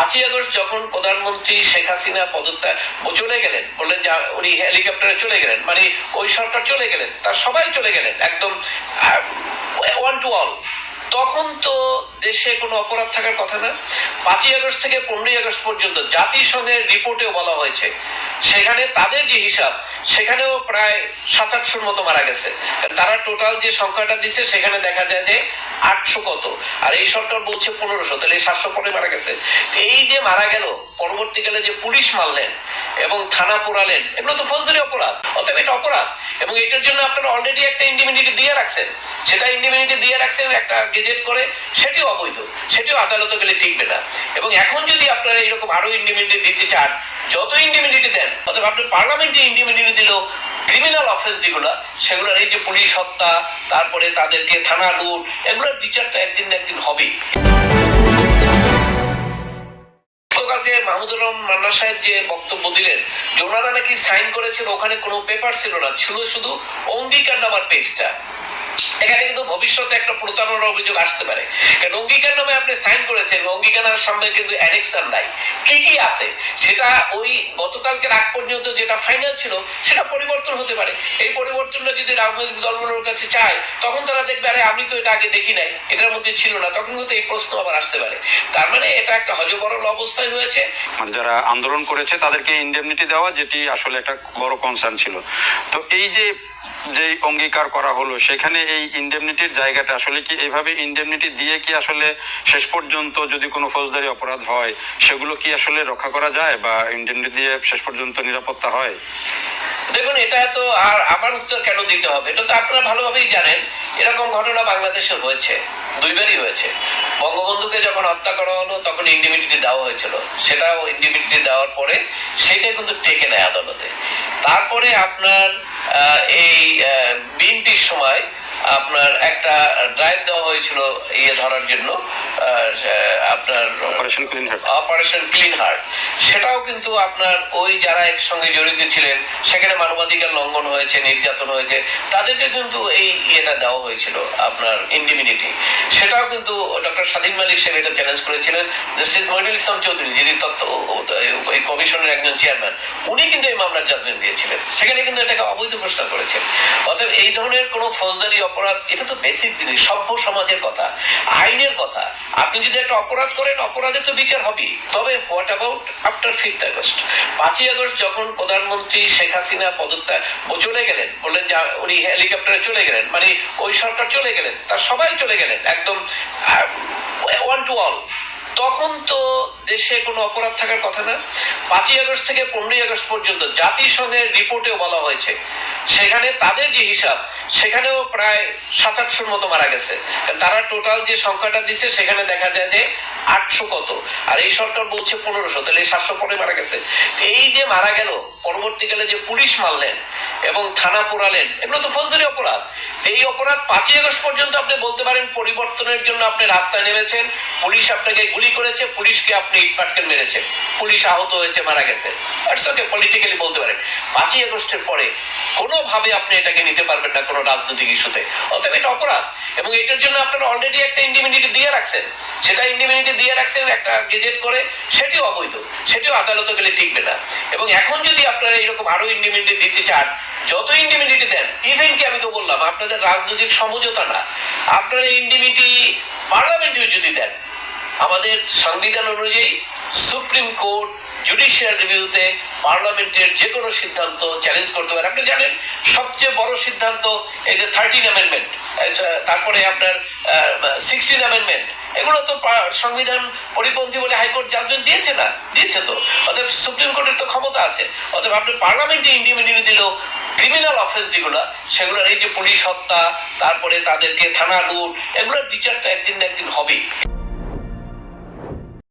পাঁচই আগস্ট যখন প্রধানমন্ত্রী শেখ হাসিনা পদত্যাগ চলে গেলেন, বললেন যে, উনি হেলিকপ্টারে চলে গেলেন মানে ওই সরকার চলে গেলেন তার সবাই চলে গেলেন, একদম ওয়ান টু অল তখন তো দেশে কোনো অপরাধ থাকার কথা না। পাঁচই আগস্ট থেকে পনেরোই আগস্ট পর্যন্ত জাতিসংঘের রিপোর্টেও বলা হয়েছে। সেখানে তাদের যে হিসাব, সেখানেও প্রায় সাত আটশোর মতো মারা গেছে। তারা টোটাল যে সংখ্যাটা দিচ্ছে, সেখানে দেখা যায় যে আটশো কত। আর এই সরকার বলছে পনেরোশো, তাহলে এই সাতশো পরে মারা গেছে। এই যে মারা গেল, পরবর্তীকালে যে পুলিশ মারলেন এবং থানা পোড়ালেন, এগুলো তো ফৌজদারি অপরাধ। অতএব এটা অপরাধ। এবং এটার জন্য আপনারা অলরেডি একটা ইন্ডিমিনিটি দিয়ে রাখছেন। সেটা ইন্ডিমিনিটি দিয়ে রাখছেন, একটা গেজেট করে, সেটিও অবৈধ, সেটিও আদালতে গেলে টিকবে না। এবং এখন যদি আপনারা এরকম আরও ইন্ডিমিনিটি দিতে চান, যত ইন্ডিমিনিটি দেন, অথবা আপনি পার্লামেন্টে ইন্ডিমিনিটি দিলেও ক্রিমিনাল অফেন্স যেগুলো, সেগুলোর এই যে পুলিশ হত্যা, তারপরে তাদেরকে থানা লুট, এগুলোর বিচার তো একদিন না একদিন হবেই। গতকালকে মাহমুদুর রহমান মান্না সাহেব যে বক্তব্য দিলেন, যে নাকি সাইন করেছেন, ওখানে কোনো পেপার ছিল না, ছিল শুধু অঙ্গীকার নামার পেজটা এখানে কিন্তু ভবিষ্যতে একটা প্রতারণার অভিযোগ আসতে পারে। কারণ অঙ্গীকার নামে আপনি সাইন করেছেন অঙ্গীকারের সামনে কিন্তু অ্যানেক্সার নাই। কি কি আছে? সেটা ওই গতকালকের আগ পর্যন্ত যেটা ফাইনাল ছিল, সেটা পরিবর্তন হতে পারে। এই পরিবর্তনটা যদি রাজনৈতিক দলগুলোর কাছে চায়, তখন তারা দেখবে, আরে আমি তো এটা আগে দেখি নাই, এটার মধ্যে ছিল না। তখন কিন্তু এই প্রশ্ন আবার আসতে পারে। তার মানে এটা একটা হজবরল অবস্থায় হয়েছে। যারা আন্দোলন করেছে, তাদেরকে ইন্ডেমনিটি দেওয়া, যেটি আসলে একটা বড় কনসার্ন ছিল। তো এই যে যে অঙ্গীকার করা হলো, সেখানে এই ইন্ডেমনিটির জায়গাটা আসলে কি এইভাবে ইন্ডেমনিটি দিয়ে কি আসলে শেষ পর্যন্ত যদি কোনো ফৌজদারি অপরাধ হয়, সেগুলো কি আসলে রক্ষা করা যায় বা ইন্ডেমনিটি দিয়ে শেষ পর্যন্ত নিরাপত্তা হয়? দেখুন, এটা তো আর আমার উত্তর কেন দিতে হবে? এটা তো আপনারা ভালোভাবেই জানেন, এরকম ঘটনা বাংলাদেশে হয়েছে, দুইবারই হয়েছে। বঙ্গবন্ধুকে যখন হত্যা করা হলো, তখন ইন্ডিমিনিটি দেওয়া হয়েছিল। সেটাও ইন্ডিমিনিটি দেওয়ার পরে সেটা কিন্তু টেকে নেয় আদালতে। তারপরে আপনার এই বিএনপির সময় আপনার একটা ড্রাইভ দেওয়া হয়েছিল ইয়ে ধরার জন্য আপনার operation clean heart operation clean heart সেটাও কিন্তু আপনার ওই যারা এর সঙ্গে জড়িত ছিলেন সেখানে মানবাধিকার লঙ্ঘন হয়েছে নির্যাতন হয়েছে তাদেরকে কিন্তু এই ইয়েটা দেওয়া হয়েছিল আপনার ইন্ডিমিনিটি সেটাও কিন্তু ডক্টর স্বাধীন মালিক সাহেব এটা চ্যালেঞ্জ করেছিলেন জাস্টিস মহিনুল ইসলাম চৌধুরী যিনি তত্ত্ব কমিশনের একজন চেয়ারম্যান, উনি কিন্তু এই মামলার জাজমেন্ট দিয়েছিলেন। সেখানে কিন্তু এটাকে অবৈধ ঘোষণা করেছেন। অতএব এই ধরনের কোনো ফৌজদারি অপরাধ, এটা তো বেসিক জিনিস, সভ্য সমাজের কথা, আইনের কথা। আপনি যদি একটা অপরাধ করেন অপরাধের তো বিচার হবেই। তবে what about after fifth August? পাঁচই আগস্ট যখন প্রধানমন্ত্রী শেখ হাসিনা পদত্যাগ চলে গেলেন, বললেন যে উনি হেলিকপ্টারে চলে গেলেন মানে ওই সরকার চলে গেলেন, তার সবাই চলে গেলেন, একদম ওয়ান টু অল তখন তো দেশে কোনো অপরাধ থাকার কথা না। পাঁচই আগস্ট থেকে পনেরোই আগস্ট পর্যন্ত জাতিসংঘের রিপোর্টেও বলা হয়েছে। সেখানে তাদের যে হিসাব, সেখানেও প্রায় সাত আটশোর মতো মারা গেছে। তারা টোটাল যে সংখ্যাটা দিচ্ছে, সেখানে দেখা যায় যে আটশো কত। আর এই সরকার বলছে পনেরোশো, তাহলে সাতশো পরে মারা গেছে। এই যে মারা গেল, পরবর্তীকালে যে পুলিশ মারলেন এবং থানা পোড়ালেন, এগুলো তো ফৌজদারি এই অপরাধ পাঁচই আগস্ট পর্যন্ত আপনি বলতে পারেন পরিবর্তনের জন্য আপনি রাস্তায় নেমেছেন, পুলিশ আপনাকে গুলি করেছে, পুলিশকে আপনি ইটপাটকেল মেরেছেন। পুলিশ আহত হয়েছে, মারা গেছে। ওকে পলিটিক্যালি বলতে পারেন। পাঁচই আগস্টের পরে কোনোভাবে আপনি এটাকে নিতে পারবেন না কোনো রাজনৈতিক ইস্যুতে। অতএব এটা অপরাধ এবং এটার জন্য আপনারা অলরেডি একটা ইন্ডিমিনিটি দিয়ে রাখছেন। সেটা ইন্ডিমিনিটি দিয়ে রাখছেন, একটা গেজেট করে, সেটিও অবৈধ। সেটিও আদালতে গেলে টিকবে না। এবং এখন যদি আপনারা এরকম আরও ইন্ডিমিনিটি দিতে চান যত ইন্ডিমিনিটি দেন ইভেন কি আমি তো বললাম, আপনাদের রাজনৈতিক সমঝোতা না। আপনারা ইন্ডিমিনিটি পার্লামেন্টেও যদি দেন, আমাদের সংবিধান অনুযায়ী সুপ্রিম কোর্ট জুডিশিয়াল রিভিউতে পার্লামেন্টের যে কোনো সিদ্ধান্ত চ্যালেঞ্জ করতে পারে। আপনি জানেন, সবচেয়ে বড় সিদ্ধান্ত এই যে থার্টিন অ্যামেন্ডমেন্ট তারপরে আপনার সিক্সটিন অ্যামেন্ডমেন্ট এগুলো তো সংবিধান পরিপন্থী বলে হাইকোর্ট জাজমেন্ট দিয়েছে না, দিয়েছে তো। অতএব সুপ্রিম কোর্টের তো ক্ষমতা আছে। অতএব আপনি পার্লামেন্টে ইন্ডিমিনিটি দিলেও ক্রিমিনাল অফেন্স যেগুলো, সেগুলোর এই যে পুলিশ হত্যা, তারপরে তাদেরকে থানা লুট, এগুলোর বিচারটা একদিন না একদিন হবেই।